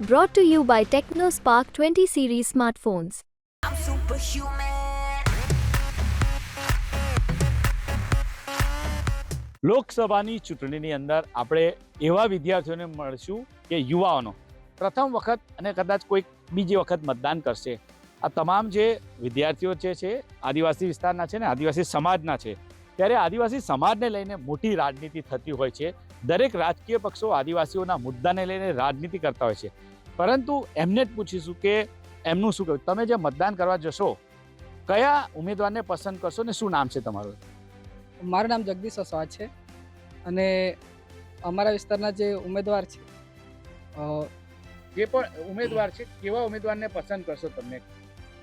Brought to you by TechnoSpark 20 series smartphones. I'm superhuman. લોકસભાની ચૂંટણીની અંદર આપણે એવા વિદ્યાર્થીઓને મળશું કે યુવાઓનો પ્રથમ વખત અને કદાચ કોઈક બીજી વખત મતદાન કરશે આ તમામ જે વિદ્યાર્થીઓ જે છે, આદિવાસી વિસ્તારના છે ને, આદિવાસી સમાજના છે, ત્યારે આદિવાસી સમાજને લઈને મોટી રાજનીતિ થતી હોય છે દરેક રાજકીય પક્ષો આદિવાસીઓના મુદ્દાને લઈને રાજનીતિ કરતા હોય છે પરંતુ એમને જ પૂછીશું કે એમનું શું કહ્યું? તમે જે મતદાન કરવા જશો કયા ઉમેદવારને પસંદ કરશો ને શું નામ છે તમારું? મારું નામ જગદીશ વસવા છે અને અમારા વિસ્તારના જે ઉમેદવાર છે જે પણ ઉમેદવાર છે કેવા ઉમેદવારને પસંદ કરશો તમને?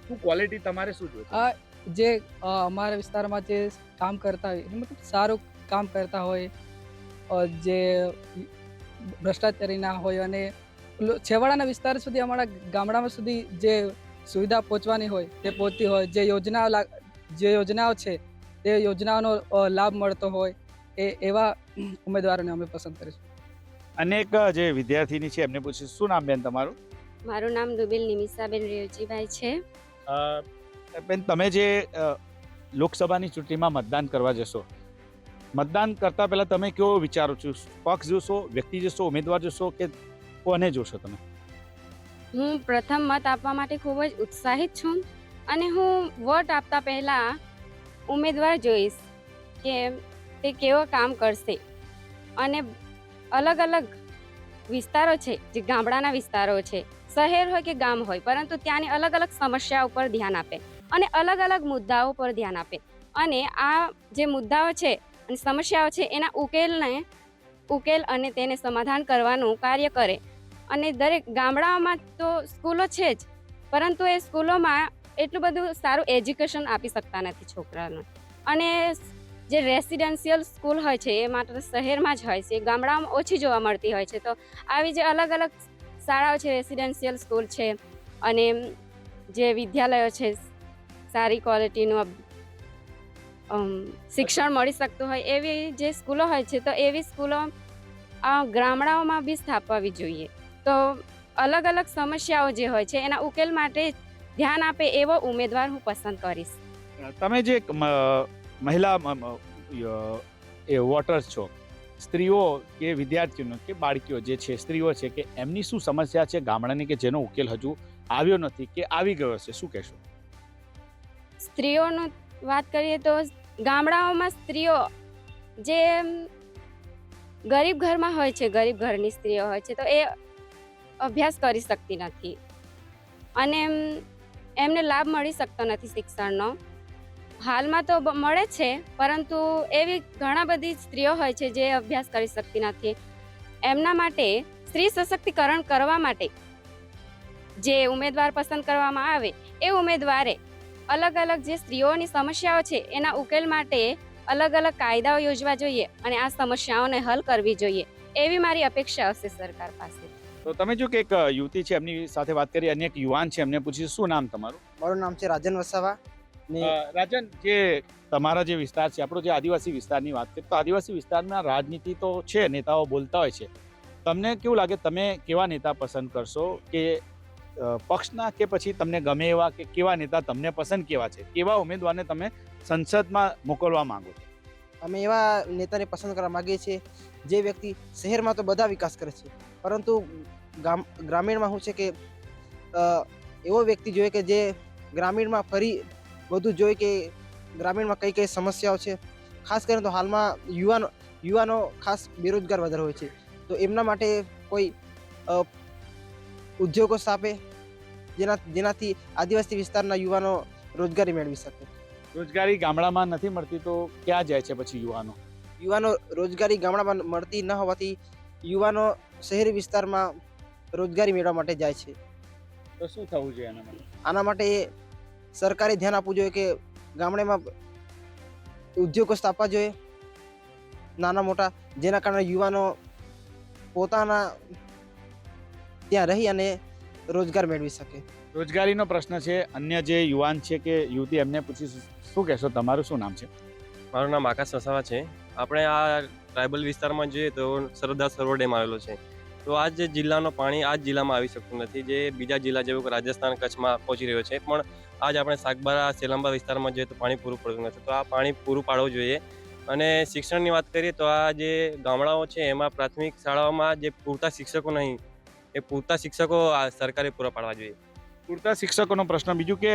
શું ક્વોલિટી તમારે શું જોઈએ? આ જે અમારા વિસ્તારમાં જે કામ કરતા હોય મતલબ સારું કામ કરતા હોય જે ભ્રષ્ટાચારી ના હોય અને છેવાડાના વિસ્તાર સુધી અમારા ગામડામાં સુધી જે સુવિધા પહોંચવાની હોય તે પહોંચતી હોય જે યોજનાઓ જે યોજનાઓ છે તે યોજનાઓનો લાભ મળતો હોય એ એવા ઉમેદવારોને અમે પસંદ કરીશું. અનેક જે વિદ્યાર્થીની છે એમને પૂછ્યું શું નામ બેન તમારું? મારું નામ દુબેલ નિમિષાબેન રેવજીભાઈ છે. બેન તમે જે લોકસભાની ચૂંટણીમાં મતદાન કરવા જશો મતદાન કરતા પહેલા તમે કેવો વિચારો છો? પક્ષ જોશો વ્યક્તિ જોશો ઉમેદવાર જોશો કે કોને જોશો તમે? હું પ્રથમ મત આપવા માટે ખૂબ જ ઉત્સાહિત છું અને હું વોટ આપતા પહેલાં ઉમેદવાર જોઈશ કે તે કેવો કામ કરશે. અને અલગ અલગ વિસ્તારો છે, જે ગામડાના વિસ્તારો છે, શહેર હોય કે ગામ હોય, પરંતુ ત્યાંની અલગ અલગ સમસ્યાઓ પર ધ્યાન આપે અને અલગ અલગ મુદ્દાઓ પર ધ્યાન આપે. અને આ જે મુદ્દાઓ છે અને સમસ્યાઓ છે, એના ઉકેલને ઉકેલ અને તેને સમાધાન કરવાનું કાર્ય કરે. અને દરેક ગામડાઓમાં તો સ્કૂલો છે જ, પરંતુ એ સ્કૂલોમાં એટલું બધું સારું એજ્યુકેશન આપી શકતા નથી છોકરાને અને જે રેસિડેન્શિયલ સ્કૂલ હોય છે, એ માત્ર શહેરમાં જ હોય છે, ગામડાઓમાં ઓછી જોવા મળતી હોય છે. તો આવી જે અલગ અલગ શાળાઓ છે, રેસિડેન્શિયલ સ્કૂલ છે, અને જે વિદ્યાલયો છે, સારી ક્વોલિટીનું શિક્ષણ મળી શકતું હોય એવી જે સ્કૂલો હોય છે, તો એવી સ્કૂલો ગામડાઓમાં બી સ્થાપવી જોઈએ. તો અલગ અલગ સમસ્યાઓ જે હોય છે એના ઉકેલ માટે ધ્યાન આપે એવો ઉમેદવાર હું પસંદ કરીશ. તમે જે મહિલા એ વોટર્સ છો સ્ત્રીઓ કે વિદ્યાર્થીઓ કે બાળકીઓ જે છે સ્ત્રીઓ છે કે એમની શું સમસ્યા છે ગામડાની કે જેનો ઉકેલ હજુ આવ્યો નથી કે આવી ગયો છે શું કહેશો? સ્ત્રીઓનો વાત કરીએ તો ગામડાઓમાં સ્ત્રીઓ જે ગરીબ ઘરમાં હોય છે ગરીબ ઘરની સ્ત્રીઓ હોય છે તો એ અભ્યાસ કરી શકતી નથી. અને એમ, એમને લાભ મળી શકતો નથી શિક્ષણનો. હાલમાં તો મળે છે, પરંતુ એવી ઘણા બધી સ્ત્રીઓ હોય છે જે અભ્યાસ કરી શકતી નથી. એમના માટે સ્ત્રી સશક્તિકરણ કરવા માટે જે ઉમેદવાર પસંદ કરવામાં આવે, એ ઉમેદવારે અલગ અલગ જે સ્ત્રીઓની સમસ્યાઓ છે, એના ઉકેલ માટે અલગ અલગ કાયદાઓ યોજવા જોઈએ અને આ સમસ્યાઓને હલ કરવી જોઈએ. એવી મારી અપેક્ષા હશે સરકાર પાસે. તો તમે જો કે એક યુવતી છે એમની સાથે વાત કરી અને એક યુવાન છે એમને પૂછ્યું શું નામ તમારું? મારું નામ છે રાજન વસાવા. રાજન જે તમારા જે વિસ્તાર છે આપણો જે આદિવાસી વિસ્તારની વાત કરીએ તો આદિવાસી વિસ્તારમાં રાજનીતિ તો છે નેતાઓ બોલતા હોય છે. તમને કેવું લાગે તમે કેવા નેતા પસંદ કરશો? કે પક્ષના કે પછી તમને ગમે એવા કે કેવા નેતા તમને પસંદ કેવા છે? કેવા ઉમેદવારને તમે સંસદમાં મોકલવા માંગો છો? અમે એવા નેતાને પસંદ કરવા માગીએ છીએ, જે વ્યક્તિ શહેરમાં તો બધા વિકાસ કરે છે, પરંતુ ગામ, ગ્રામીણમાં શું છે કે એવો વ્યક્તિ જોઈએ કે જે ગ્રામીણમાં ફરી બધું જોઈએ કે ગ્રામીણમાં કઈ કઈ સમસ્યાઓ છે, ખાસ કરીને તો હાલમાં યુવાનો યુવાનો ખાસ બેરોજગાર વધારે હોય છે, તો એમના માટે કોઈ ઉદ્યોગો સ્થાપે, જેના, જેનાથી આદિવાસી વિસ્તારના યુવાનો રોજગારી મેળવી શકે. રોજગારી ગામડામાં નથી મળતી તો ક્યાં જાય છે પછી યુવાનો? યુવાનો રોજગારી ગામડામાં મળતી ન હોવાથી યુવાનો શહેરી વિસ્તારમાં રોજગારી મેળવવા માટે જાય છે. તો શું થવું જોઈએ આના માટે? આના માટે સરકારે ધ્યાન આપવું જોઈએ કે ગામડામાં ઉદ્યોગો સ્થાપવા જોઈએ નાના મોટા જેના કારણે યુવાનો પોતાના ત્યાં રહી અને રોજગાર મેળવી શકે. રોજગારીનો પ્રશ્ન છે અન્ય જે યુવાન છે કે યુવતી એમને પૂછી શું કહેશો? તમારું શું નામ છે? મારું નામ આકાશ વસાવા છે. આપણે આ ટ્રાઇબલ વિસ્તારમાં જોઈએ તો સરદાર સરોવર ડેમ આવેલો છે. તો આ જે જિલ્લાનો પાણી આ જ જિલ્લામાં આવી શકતું નથી. જે બીજા જિલ્લા જેવું રાજસ્થાન કચ્છમાં પહોંચી રહ્યો છે. પણ આજ આપણે સાગબારા સેલંબા વિસ્તારમાં જોઈએ તો પાણી પૂરું પડતું નથી. તો આ પાણી પૂરું પાડવું જોઈએ. અને શિક્ષણની વાત કરીએ તો આ જે ગામડાઓ છે એમાં પ્રાથમિક શાળાઓમાં જે પૂરતા શિક્ષકો નહીં એ પૂરતા શિક્ષકો આ સરકારે પૂરા પાડવા જોઈએ. પૂરતા શિક્ષકોનો પ્રશ્ન બીજું કે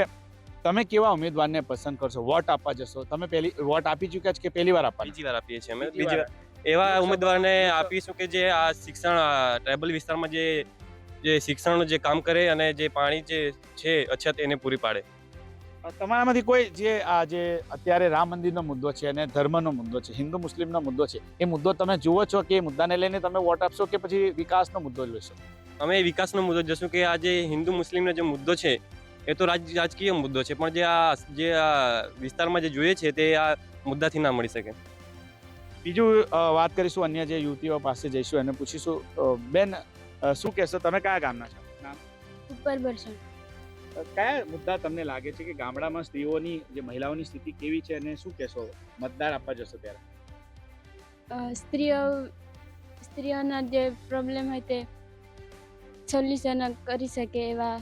તમે કેવા ઉમેદવારને પસંદ કરશો? વોટ આપવા જશો? તમે પહેલી વોટ આપી ચૂક્યા છો કે પહેલી વાર આપવા બીજી વાર આપીએ છીએ અમે. બીજી વાર. એવા ઉમેદવારને આપીશું કે જે આ શિક્ષણ ટ્રાઇબલ વિસ્તારમાં જે જે શિક્ષણનું જે કામ કરે અને જે પાણી જે છે અછત એને પૂરી પાડે. તમારામાંથી કોઈ જે આ જે અત્યારે રામ મંદિરનો મુદ્દો છે અને ધર્મનો મુદ્દો છે હિન્દુ મુસ્લિમનો મુદ્દો છે એ મુદ્દો તમે જુઓ છો કે એ મુદ્દાને લઈને તમે વોટ આપશો કે પછી વિકાસનો મુદ્દો લેશો અમે વિકાસનો મુદ્દો જોશું કે આ જે હિન્દુ મુસ્લિમનો જે મુદ્દો છે એ તો રાજ રાજકીય મુદ્દો છે પણ જે આ જે આ વિસ્તારમાં જે જોઈએ છે તે આ મુદ્દાથી ના મળી શકે. બીજું વાત કરીશું અન્ય જે યુવતીઓ પાસે જઈશું એને પૂછીશું. બેન શું કહેશો? તમે કયા ગામના છો? ઉપર બરસણ. કયા મુદ્દા તમને લાગે છે કે ગામડામાં સ્ત્રીઓની જે મહિલાઓની સ્થિતિ કેવી છે અને શું કહેશો? મતદાર આપવા જશો ત્યારે. સ્ત્રીઓ સ્ત્રીઓના જે પ્રોબ્લેમ હોય તે સોલ્યુશન કરી શકે એવા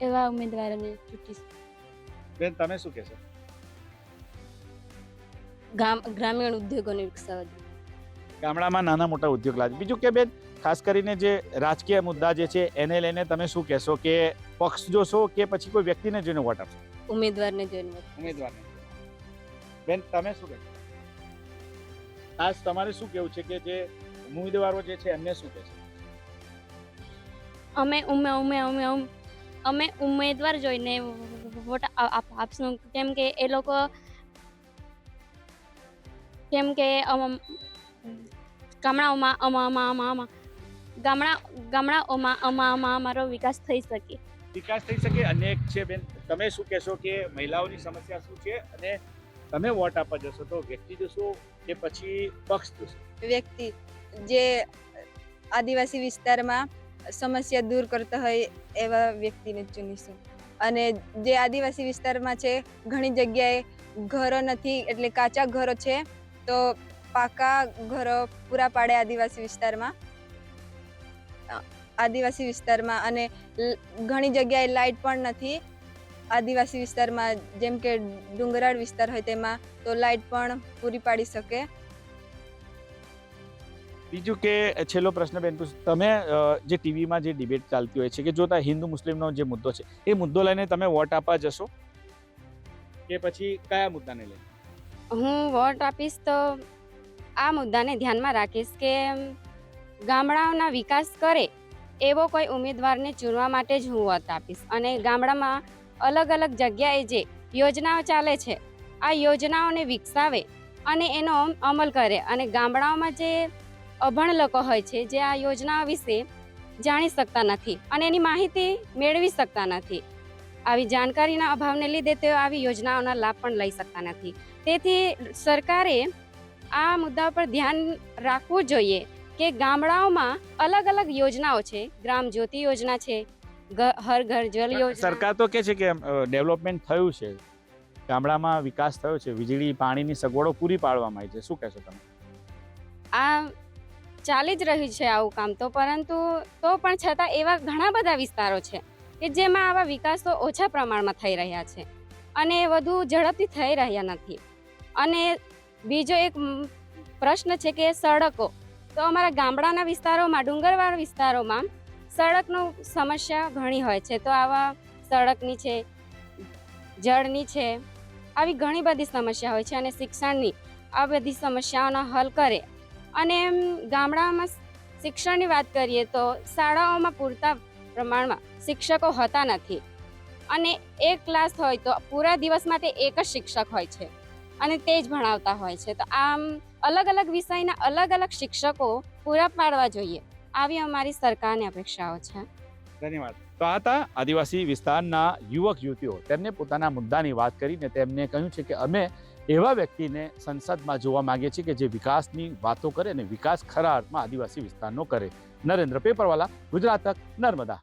એવા ઉમેદવારોને ચૂંટીશું. બેન તમે શું કહેશો? ગ્રામીણ ઉદ્યોગોને વિકસાવવા ગામડામાં નાના મોટા ઉદ્યોગ લાગે. બીજું કે બેન ખાસ કરીને જે રાજકીય મુદ્દા જે છે એને લઈને તમે શું કહેશો કે પક્ષ જોશો કે પછી કોઈ વ્યક્તિને જોઈને વોટ આપશો? ઉમેદવારને જોઈને ઉમેદવારને. બેન તમે શું કહેશો? ખાસ તમારે શું કહેવું છે કે જે ઉમેદવારો જે છે એમને શું કહેશો? અમે ઉમે ઉમે ઉમ- અમે ઉમેદવાર જોઈને વોટ આપશું. કેમ કે એ લોકો કેમ કે ગામડાઓમાં અમા આમાં આમાં આમાં ગામડા ગામડાઓમાં આમાં અમારો વિકાસ થઈ શકે. વિકાસ થઈ શકે અનેક છે બેન. તમે શું કહેશો કે મહિલાઓની સમસ્યા શું છે અને તમે વોટ આપવા જશો તો વ્યક્તિ જશો કે પછી પક્ષ જશો? વ્યક્તિ જે આદિવાસી વિસ્તારમાં સમસ્યા દૂર કરતા હોય એવા વ્યક્તિને ચૂનીશું. અને જે આદિવાસી વિસ્તારમાં છે, ઘણી જગ્યાએ ઘરો નથી, એટલે કાચા ઘરો છે, તો પાકા ઘરો પૂરા પાડે આદિવાસી વિસ્તારમાં. આદિવાસી વિસ્તારમાં અને ઘણી જગ્યાએ લાઇટ પણ નથી આદિવાસી વિસ્તારમાં. જેમ કે ડુંગરાળ વિસ્તાર હોય તેમાં તો લાઇટ પણ પૂરી પાડી શકે. બીજું કે છેલ્લો પ્રશ્ન બેન તમે જે ટીવીમાં જે ડિબેટ ચાલતી હોય છે કે જોતા હિન્દુ મુસ્લિમનો જે મુદ્દો છે, એ મુદ્દો લઈને તમે વોટ આપવા જશો? કે પછી કયા મુદ્દાને લઈને? હું વોટ આપીશ તો આ મુદ્દાને ધ્યાનમાં રાખીશ કે, ગામડાઓના વિકાસ કરે એવો કોઈ ઉમેદવારને ચૂનવા માટે જ હું વોટ આપીશ. અને ગામડામાં અલગ અલગ જગ્યાએ જે યોજનાઓ ચાલે છે, આ યોજનાઓને વિકસાવે અને એનો અમલ કરે. અને ગામડાઓમાં જે અભણ લોકો હોય છે જે આ યોજનાઓ વિશે જાણી શકતા નથી અને એની માહિતી મેળવી શકતા નથી. આવી જાણકારીના અભાવને લીધે તેઓ આવી યોજનાઓના લાભ પણ લઈ શકતા નથી. તેથી સરકારે આ મુદ્દા પર ધ્યાન રાખવું જોઈએ કે ગામડાઓમાં અલગ અલગ યોજનાઓ છે. ગ્રામ જ્યોતિ યોજના છે હર ઘર જલ યોજના. સરકાર તો કે છે કે ડેવલપમેન્ટ થયું છે. ગામડામાં વિકાસ થયો છે. વીજળી પાણીની સગવડો પૂરી પાડવામાં આવી છે. શું કહેશો તમે? આ ચાલી જ રહ્યું છે આવું કામ તો, પરંતુ તો પણ છતાં એવા ઘણા બધા વિસ્તારો છે કે જેમાં આવા વિકાસો ઓછા પ્રમાણમાં થઈ રહ્યા છે અને વધુ ઝડપથી થઈ રહ્યા નથી. અને બીજો એક પ્રશ્ન છે કે સડકો. તો અમારા ગામડાના વિસ્તારોમાં, ડુંગરવાળા વિસ્તારોમાં સડકનું સમસ્યા ઘણી હોય છે. તો આવા સડકની છે, જળની છે, આવી ઘણી બધી સમસ્યા હોય છે અને શિક્ષણની આ બધી સમસ્યાઓનો હલ કરે અને ગામડામાં શિક્ષણની વાત કરીએ તો શાળાઓમાં પૂરતા પ્રમાણમાં શિક્ષકો હોતા નથી. અને એક ક્લાસ હોય તો પૂરા દિવસ માટે એક જ શિક્ષક હોય છે. અને તે જ ભણાવતા હોય છે. તો આમ અલગ અલગ વિષયના અલગ અલગ શિક્ષકો પૂરા પાડવા જોઈએ. આવી અમારી સરકારની અપેક્ષાઓ છે. ધન્યવાદ. તો આ હતા આદિવાસી વિસ્તારના યુવક યુવતીઓ. તેમને પોતાના મુદ્દાની વાત કરીને તેમને કહ્યું છે કે અમે એવા વ્યક્તિને સંસદમાં જોવા માંગીએ છીએ કે જે વિકાસની વાતો કરે અને વિકાસ ખરા અર્થમાં આદિવાસી વિસ્તારનો કરે. નરેન્દ્ર પેપરવાલા ગુજરાત તક નર્મદા.